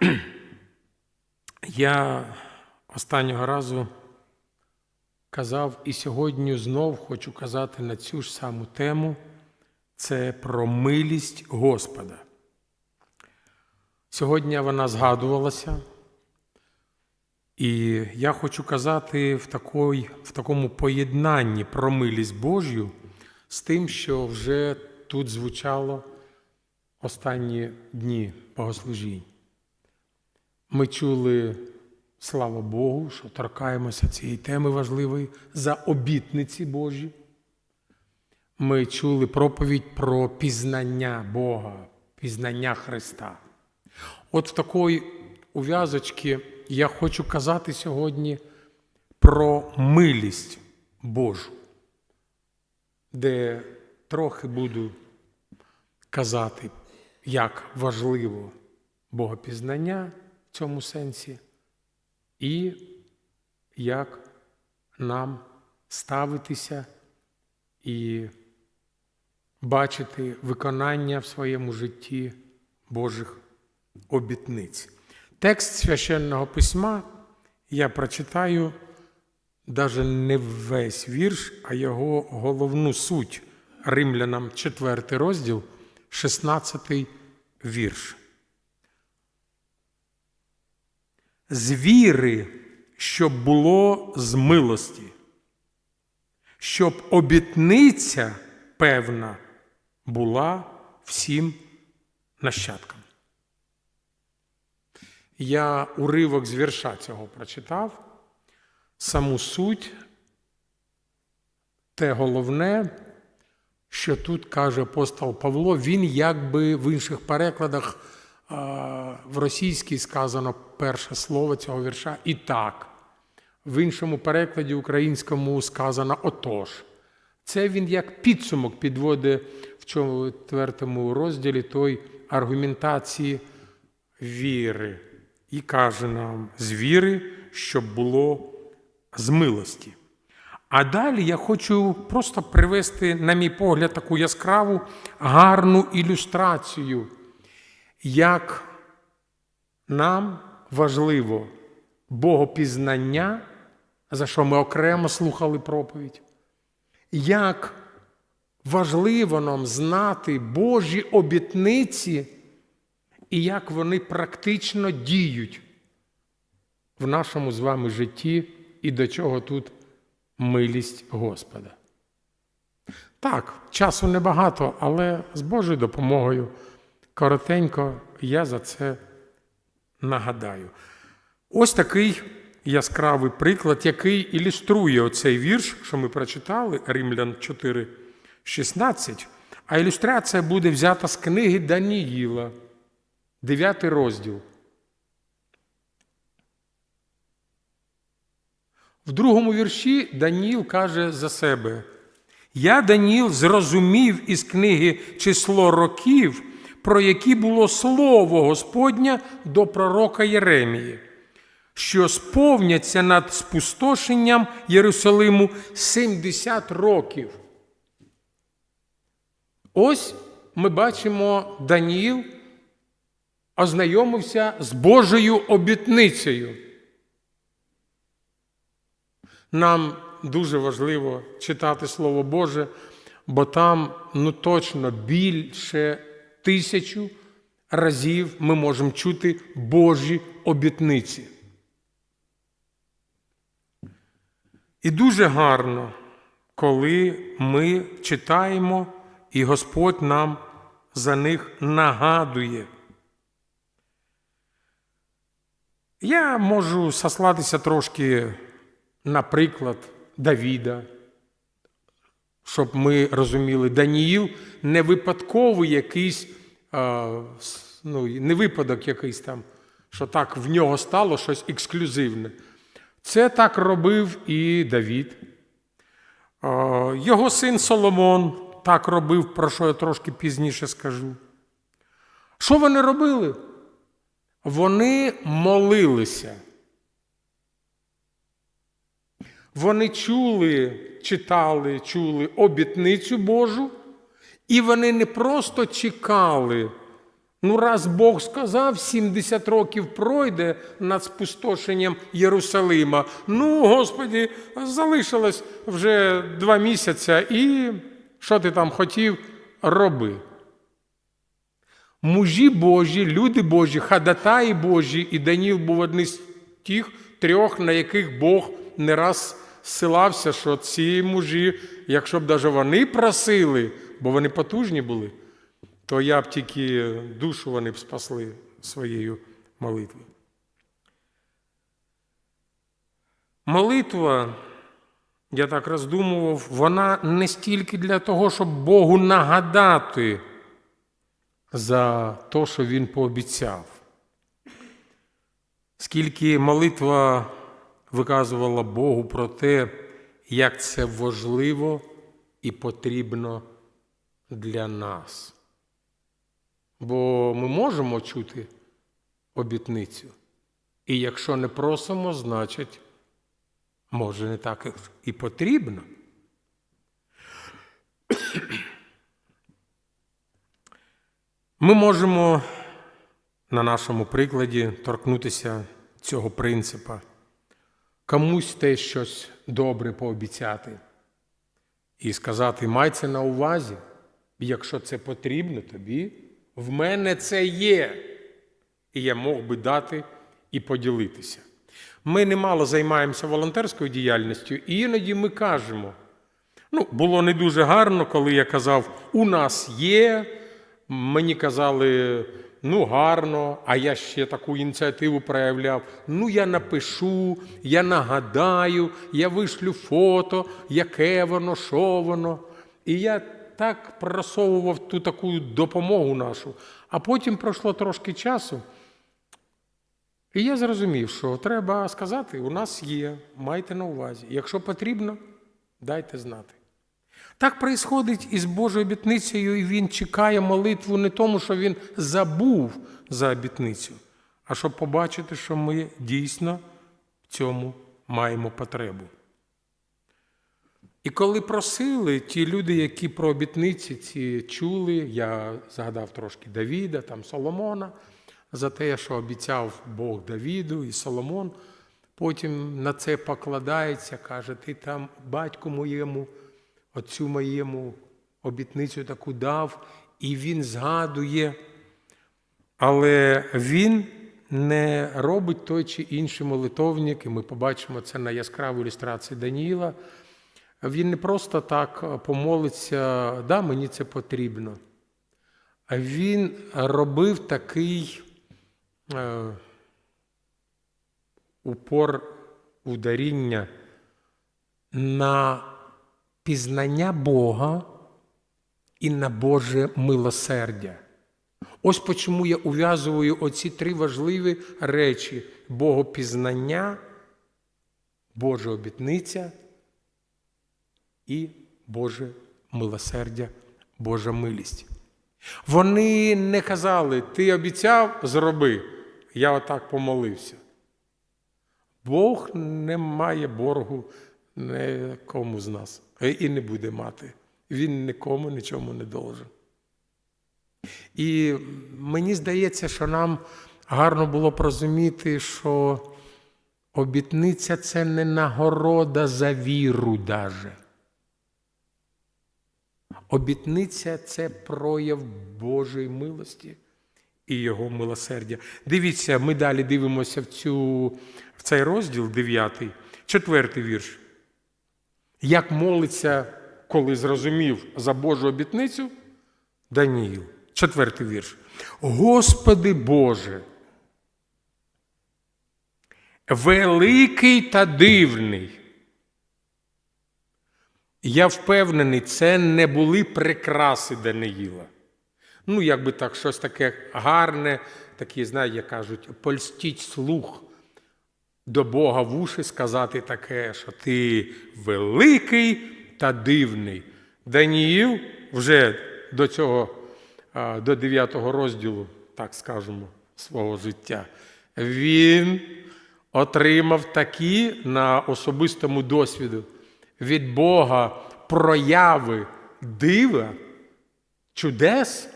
Я останнього разу казав і сьогодні знов хочу казати на цю ж саму тему це про милість Господа. Сьогодні вона згадувалася, і я хочу казати в, такой, в такому поєднанні про милість Божю з тим, що вже тут звучало останні дні богослужінь. Ми чули, слава Богу, що торкаємося цієї теми важливої за обітниці Божі. Ми чули проповідь про пізнання Бога, пізнання Христа. От в такої ув'язочці я хочу казати сьогодні про милість Божу, де трохи буду казати, як важливо богопізнання цьому сенсі, і як нам ставитися і бачити виконання в своєму житті Божих обітниць. Текст священного письма я прочитаю навіть не весь вірш, а його головну суть римлянам 4 розділ, 16 вірш. З віри, щоб було з милості, щоб обітниця певна була всім нащадкам. Я уривок з вірша цього прочитав. Саму суть, те головне, що тут каже апостол Павло, він якби в інших перекладах в російській сказано перше слово цього вірша і так. В іншому перекладі українському сказано отож. Це він як підсумок підводить в четвертому розділі той аргументації віри. І каже нам з віри, щоб було з милості. А далі я хочу просто привести, на мій погляд, таку яскраву, гарну ілюстрацію, як нам важливо богопізнання, за що ми окремо слухали проповідь, як важливо нам знати Божі обітниці і як вони практично діють в нашому з вами житті і до чого тут милість Господа. Так, часу небагато, але з Божою допомогою коротенько я за це нагадаю. Ось такий яскравий приклад, який ілюструє оцей вірш, що ми прочитали, Римлян 4, 16, а ілюстрація буде взята з книги Даніїла, 9 розділ. В другому вірші Даніл каже за себе: Я, Даніл, зрозумів із книги число років, про які було слово Господня до пророка Єремії, що сповняться над спустошенням Єрусалиму 70 років. Ось ми бачимо, Даніл ознайомився з Божою обітницею. Нам дуже важливо читати Слово Боже, бо там ну точно більше тисячу разів ми можемо чути Божі обітниці. І дуже гарно, коли ми читаємо, і Господь нам за них нагадує. Я можу сослатися трошки наприклад, Давіда, щоб ми розуміли, Даніїл не випадковий якийсь, ну, не випадок якийсь там, що так в нього стало щось ексклюзивне. Це так робив і Давід. Його син Соломон так робив, про що я трошки пізніше скажу. Що вони робили? Вони молилися. Вони чули, читали, чули обітницю Божу, і вони не просто чекали Ну, раз Бог сказав, 70 років пройде над спустошенням Єрусалима. Ну, Господі, залишилось вже два місяці, і що ти там хотів, роби. Мужі Божі, люди Божі, хадатаї Божі, і Даніл був одним з тих трьох, на яких Бог не раз силався, що ці мужі, якщо б навіть вони просили, бо вони потужні були, то я б тільки душу вони б спасли своєю молитвою. Молитва, я так роздумував, вона не стільки для того, щоб Богу нагадати за те, що Він пообіцяв. Скільки молитва виказувала Богу про те, як це важливо і потрібно для нас. Бо ми можемо чути обітницю. І якщо не просимо, значить, може, не так і потрібно. Ми можемо на нашому прикладі торкнутися цього принципа. Комусь те щось добре пообіцяти і сказати, май це на увазі, якщо це потрібно тобі, в мене це є. І я мог би дати і поділитися. Ми немало займаємося волонтерською діяльністю, і іноді ми кажемо. Ну, було не дуже гарно, коли я казав, у нас є. Мені казали, ну гарно, а я ще таку ініціативу проявляв. Ну, я напишу, я нагадаю, я вишлю фото, яке воно, що воно. І я так просовував ту таку допомогу нашу. А потім пройшло трошки часу. І я зрозумів, що треба сказати: у нас є, майте на увазі. Якщо потрібно, дайте знати. Так происходить із Божою обітницею, і він чекає молитву не тому, що він забув за обітницю, а щоб побачити, що ми дійсно в цьому маємо потребу. І коли просили ті люди, які про обітниці ці чули, я згадав трошки Давіда, там Соломона, за те, що обіцяв Бог Давіду і Соломон, потім на це покладається, каже, ти там батьку моєму отцю моєму обітницю таку дав, і він згадує, але він не робить той чи інший молитовник, і ми побачимо це на яскравій ілюстрації Даніїла. Він не просто так помолиться, да, мені це потрібно. А він робив такий е, упор ударіння на пізнання Бога і на Боже милосердя. Ось чому я ув'язую оці три важливі речі: Богопізнання, Божа обітниця і Боже милосердя, Божа милість. Вони не казали, ти обіцяв, зроби, я отак помолився. Бог не має боргу нікому з нас і не буде мати. Він нікому нічому не должен. І мені здається, що нам гарно було б розуміти, що обітниця це не нагорода за віру даже. Обітниця це прояв Божої милості і Його милосердя. Дивіться, ми далі дивимося в, цю, в цей розділ 9, четвертий вірш. Як молиться, коли зрозумів за Божу обітницю, Даніїл, четвертий вірш. Господи Боже, великий та дивний. Я впевнений, це не були прикраси Даниїла. Ну, якби так, щось таке гарне, такі, знаєте, як кажуть, польстіть слух до Бога в уші сказати таке, що ти великий та дивний. Даніїл вже до цього, до 9 розділу, так скажемо, свого життя, він отримав такі на особистому досвіду від Бога прояви дива, чудес.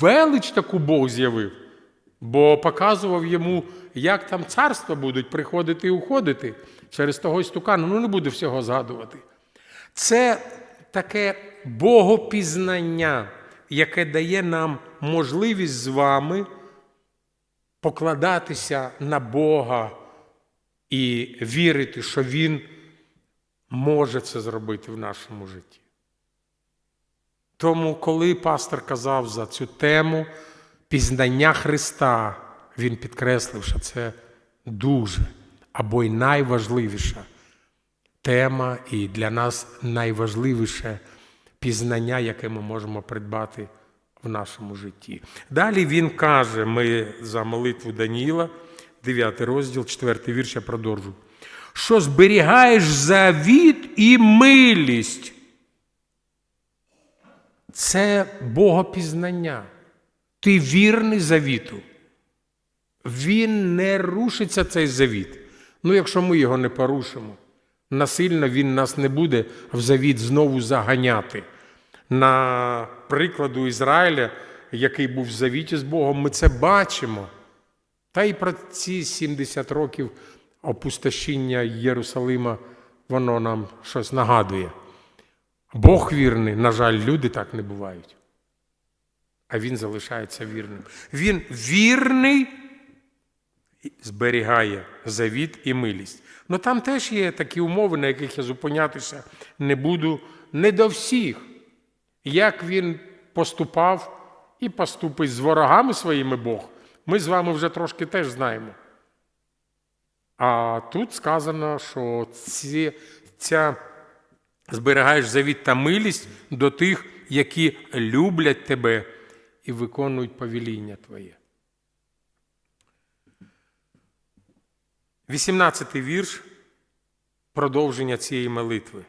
Велич таку Бог з'явив, бо показував йому, як там царства будуть приходити і уходити через того істукану. Ну, не буде всього згадувати. Це таке богопізнання, яке дає нам можливість з вами покладатися на Бога і вірити, що Він може це зробити в нашому житті. Тому, коли пастор казав за цю тему пізнання Христа, він підкреслив, що це дуже або й найважливіша тема, і для нас найважливіше пізнання, яке ми можемо придбати в нашому житті. Далі він каже: ми за молитву Даніїла, 9 розділ, 4 вірш, я продовжу. Що зберігаєш завіт і милість. Це богопізнання. Ти вірний завіту. Він не рушиться цей завіт. Ну, якщо ми його не порушимо, насильно він нас не буде в завіт знову заганяти. На прикладу Ізраїля, який був в завіті з Богом, ми це бачимо. Та й про ці 70 років опустошіння Єрусалима, воно нам щось нагадує. Бог вірний, на жаль, люди так не бувають. А він залишається вірним. Він вірний зберігає завіт і милість. Ну там теж є такі умови, на яких я зупинятися не буду не до всіх. Як він поступав і поступить з ворогами своїми Бог, ми з вами вже трошки теж знаємо. А тут сказано, що ці, ця зберігаєш завіт та милість до тих, які люблять тебе і виконують повеління Твоє. 18 вірш продовження цієї молитви.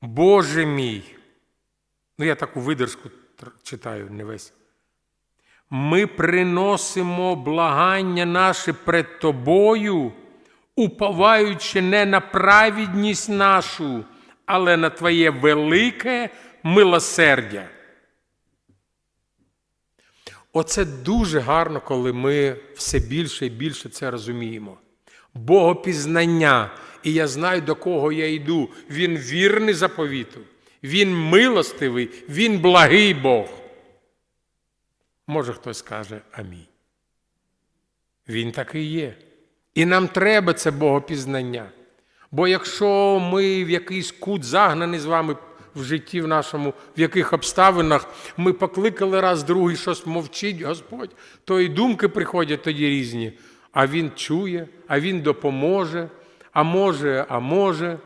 Боже мій. Ну, я таку видержку читаю не весь. Ми приносимо благання наше пред Тобою, уповаючи не на праведність нашу, але на Твоє велике милосердя. Оце дуже гарно, коли ми все більше і більше це розуміємо. Богопізнання, і я знаю, до кого я йду. Він вірний заповіту, він милостивий, він благий Бог. Може, хтось скаже амінь. Він такий є. І нам треба це Богопізнання. Бо якщо ми в якийсь кут загнані з вами в житті в нашому, в яких обставинах ми покликали раз, другий, щось мовчить Господь, то і думки приходять тоді різні. А Він чує, а Він допоможе, а може, а може.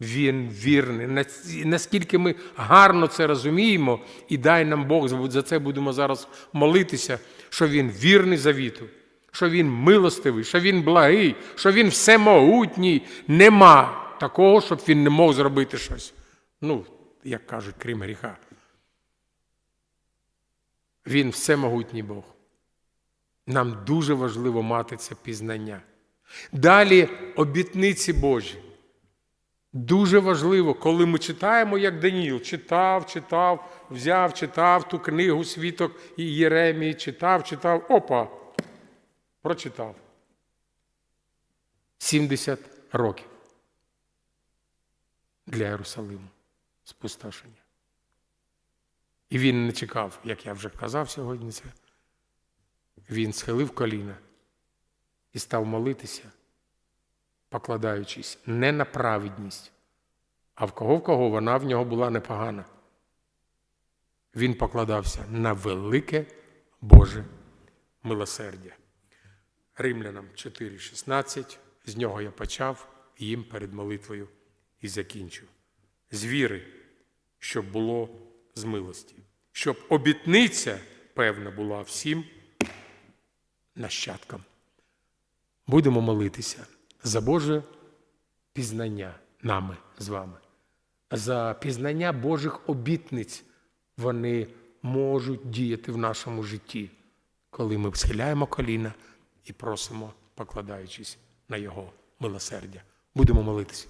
Він вірний. Наскільки ми гарно це розуміємо, і дай нам Бог, за це будемо зараз молитися, що Він вірний завіту, що Він милостивий, що Він благий, що Він всемогутній. Нема такого, щоб він не мог зробити щось. Ну, як кажуть, крім гріха. Він всемогутній Бог. Нам дуже важливо мати це пізнання. Далі обітниці Божі. Дуже важливо, коли ми читаємо, як Даніл, читав, читав, взяв, читав ту книгу світок і Єремії, читав, читав, опа, прочитав. 70 років для Єрусалиму спустошення. І він не чекав, як я вже казав сьогодні це. Він схилив коліна і став молитися покладаючись не на праведність, а в кого в кого вона в нього була непогана. Він покладався на велике Боже милосердя. Римлянам 4,16. З нього я почав їм перед молитвою і закінчу. З віри, щоб було з милості, щоб обітниця певна була всім нащадкам. Будемо молитися за Боже пізнання нами з вами, за пізнання Божих обітниць вони можуть діяти в нашому житті, коли ми схиляємо коліна і просимо, покладаючись на Його милосердя. Будемо молитися.